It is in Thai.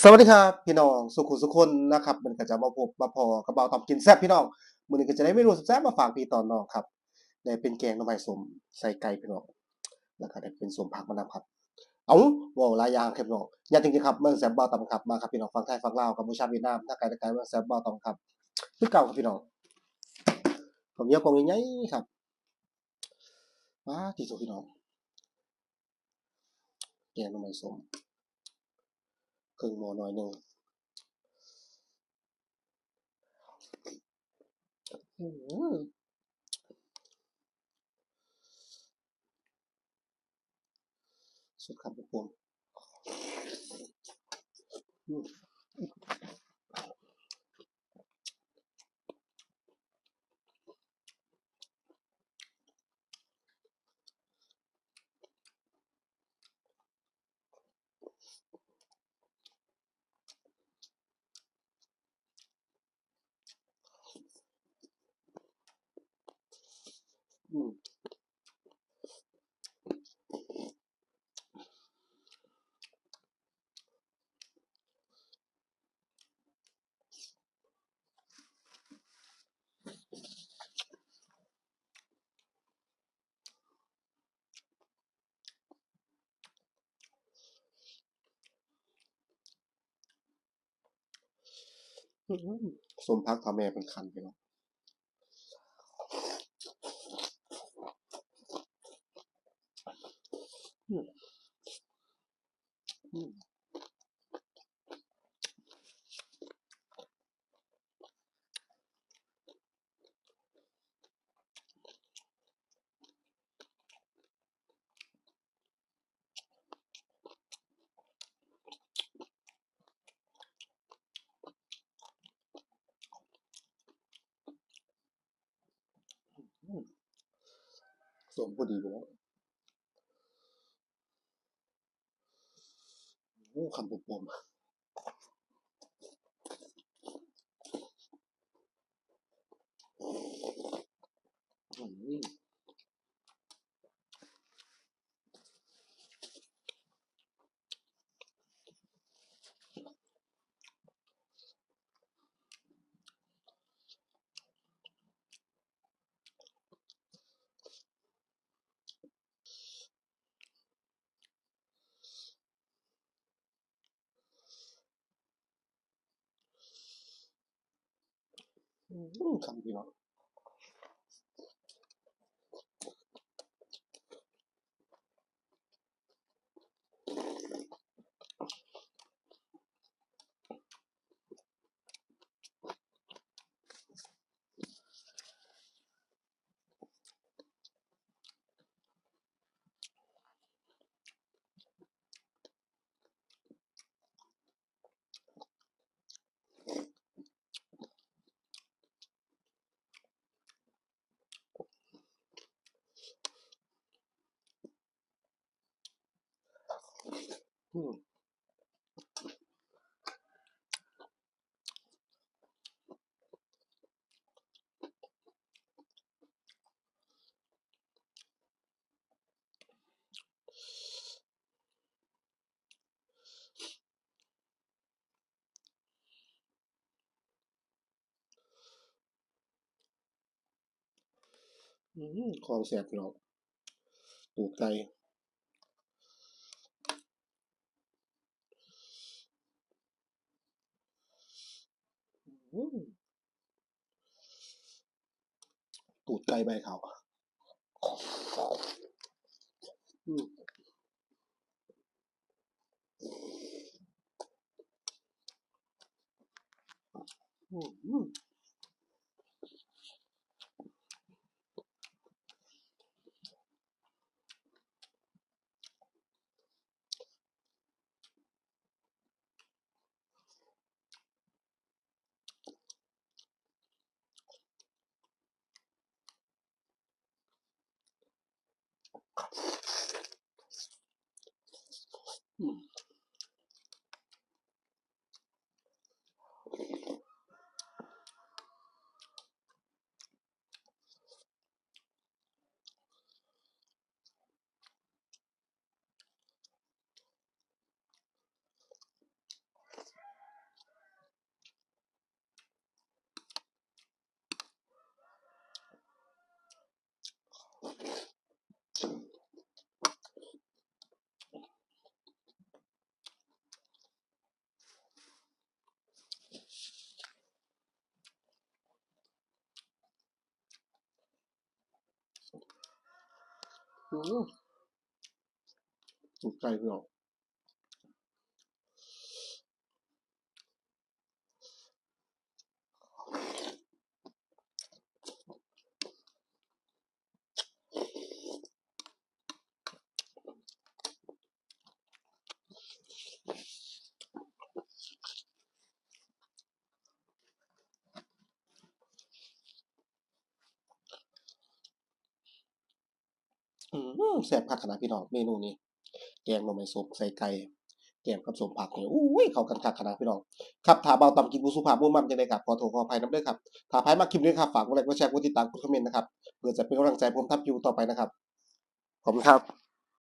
สวัสดีครับพี่น้องสุขุสุคนนะครับมันก็จะมาพบมาพอกับเบาตอมกินแซ่บพี่น้องมือนี้ก็จะได้เมนูแซ่บมาฝากพี่ตอนน้องครับได้เป็นแกงน่อไม้ส้มใส่ไก่พี่น้องแล้วก็ได้เป็นสมผักมะนาวครับ เอาว้าหลายยางครับน้องอย่าจริงๆครับเมืองแซ่บเบาตอมครับมาครับพี่น้องฟังไทยฟังลาวกัมพูชาเวียดนามถ้าไกลถ้าไกลเมืองแซ่บเบาตอมครับคือเก่าครับพี่น้องผมเยอะกว่าใหญ่ๆครับว้าที่สุดพี่น้องแกงน่อไม้ส้ม ครึ่งโมหน่อยหนึ่งสุดครับทุกคน สมพักทำแม่เป็นคันไปเนาะอืม สมพอดีไปแล้วโอ้คำปมๆอืม อืมคำพี่น้อ ของแซ่บพี่น้องตูดไก่ ตูดไก่ใบขาวอืม อืมถูกใจพี่น้ออืม แซ่บคักขนาดพี่น้องเมนูนี้แกงหน่อไม้สมใส่ไก่แกงกับสมผักนี่อุ้ยเขากันคักขนาดพี่น้องครับถ้าเบาต่ำกินบุสุภาพมุ่งมั่นจังได้ครับขอโทษขออภัยน้ำด้วยครับถ้าพายมากคลิปนี้ครับฝากกดไลค์กดแชร์กดติดตามกดคอมเมนต์นะครับเพื่อจะเป็นกำลังใจผมทับยูต่อไปนะครับขอบคุณครับ